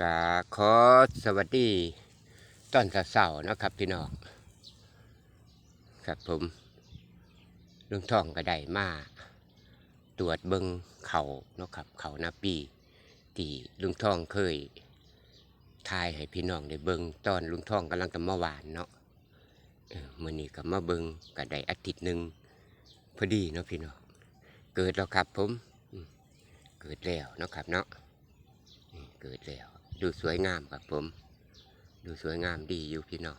กาขอสวัสดีตอนเสาร์ๆนะครับพี่น้องครับผมลุงท่องก็ได้มาตรวจเบิงเขานะครับเขานาปีที่ลุงท่องเคยทายให้พี่น้องได้เบิงตอนลุงท่องกำลังจะมาหวานเนาะเมื่อนี้ก็มาเบิงก็ได้อาทิตย์หนึ่งพอดีเนาะพี่น้องเกิดแล้วครับผมเกิดแล้วนะครับเนาะเกิดแล้ว ดูสวยงามครับผม ดูสวยงามดีอยู่พี่น้อง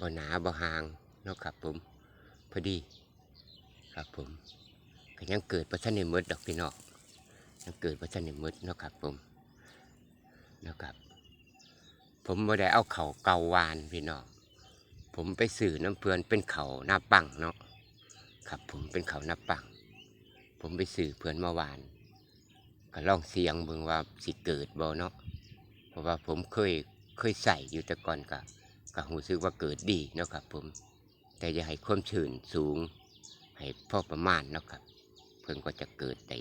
บ่หนาบ่ห่างเนาะครับผม พอดี ครับผมก็ยังเกิดประชันในมดดอกพี่น้องยังเกิดประชันในมดเนาะครับผมเนาะครับ ผมบ่ได้เอาเข่าเกาวานพี่น้องผมไปสื่อน้ำเพื่อนเป็นเข่าหน้าปังเนาะครับผมเป็นเขาหน้าปังผมไปสื่อเพื่อนเมื่อวานก็ลองเสียงเบิ่งว่าสิเกิดบ่เนาะ ราะว่าผมเคยเคยใส่อยู่แต่ก่อนก็ก็รู้สึกว่าเกิดดีเนาะครับผมแต่อย่าให้ความชื้นสูง ให้พอประมาณเนาะครับ เพิ่นก็จะเกิดได้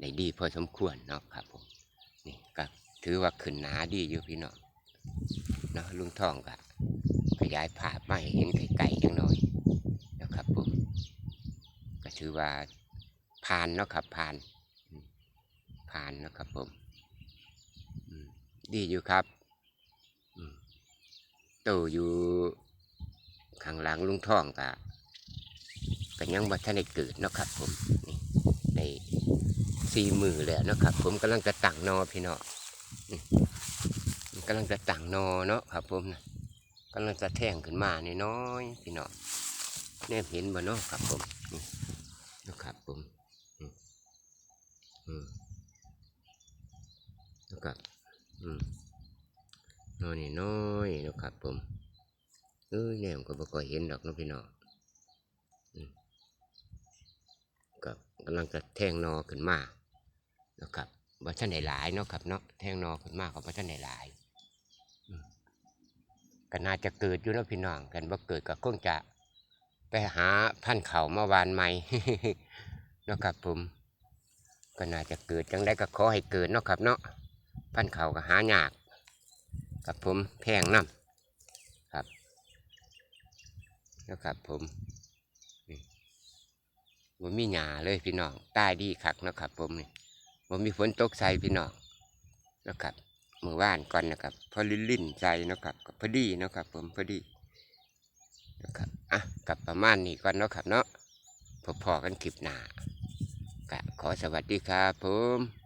ได้ดีพอสมควรเนาะครับผมนี่ก็ถือว่าขึ้นหนาดีอยู่พี่น้องเนาะลุงทองก็ขยายภาพมาให้เห็นไกลๆจังหน่อยนะครับผมก็ถือว่าผ่านเนาะครับผ่านผ่านนะครับผม ดีอยู่ครับโตอยู่ข้างหลังลุงท่องกะก็ยังบ่ทันได้เกิดนะครับ ผมนี่ได้สี่มือแล้วนะครับ ผมกำลังจะตั้งนอพี่เนาะอืมกำลังจะตั้งนอเนาะครับ ผมนะกำลังจะแท่งขึ้นมานน้อยพี่เนาะแนบเห็นบ่เนาะครับ ผมนี่นะครับผมอืมนะครับ น้อยนี่น้อยนะครับผมเอ้ยแนมก็บ่ค่อยเห็นดอกน้องพี่น้องอืมกับกำลังจะแทงนอขึ้นมานะครับว่าท่านไหนหลายเนาะครับเนาะแทงนอขึ้นมาของว่าท่านไหนหลายก็น่าจะเกิดอยู่นะพี่น้องกันว่าเกิดก็คงจะไปหาพันธุ์เขามาวานใหม่นะครับผม ก็น่าจะเกิดจังได้ก็ขอให้เกิดเนาะครับเนาะพันเขาก็หายาก กับผมแพงน้ำครับแล้วครับผมนี่บ่มีหยาเลยพี่น้องใต้ดีคักนะครับ ผมนี่บ่มีฝนตกใส่พี่น้องนะครับมือว่านก่อนนะครับพอลินลินใจนะครับก็พอดีนะครับ ผมพอดีนะครับอะกับประมาณนี้ก่อนนะครับเนาะพอๆกันคลิปหน้าก็ขอสวัสดีครับผม